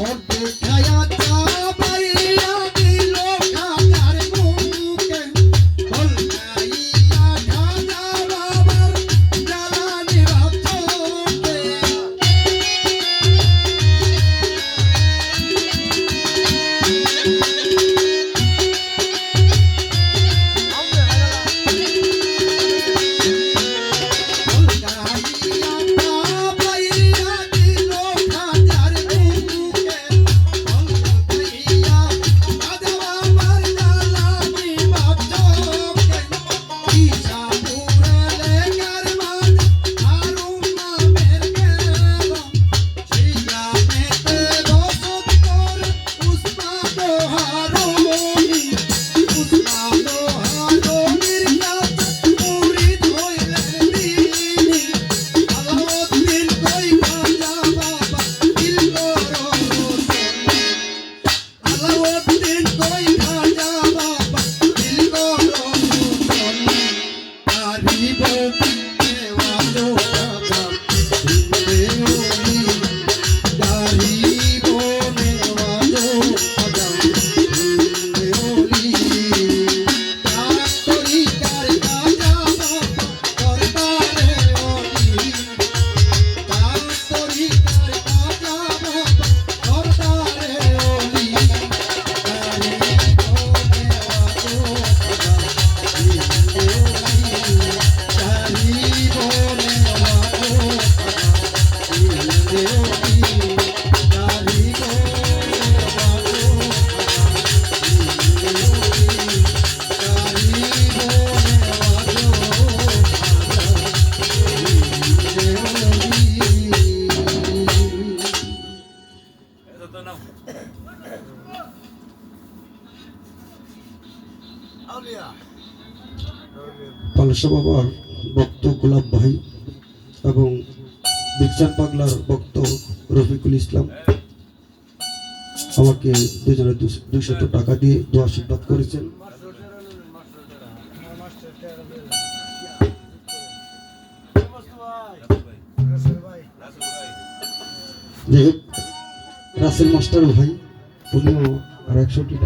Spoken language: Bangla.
Every day. পালসা বাবার ভক্ত গোলাপ ভাই এবং বিকসান পাগলার ভক্ত রফিকুল ইসলাম। আমাকে দুজনে দুশত টাকা দিয়ে দোয়া আশীর্বাদ করেছেন। যাই হোক, রাসেল মাস্টার ভাই উনিও আর একশোটি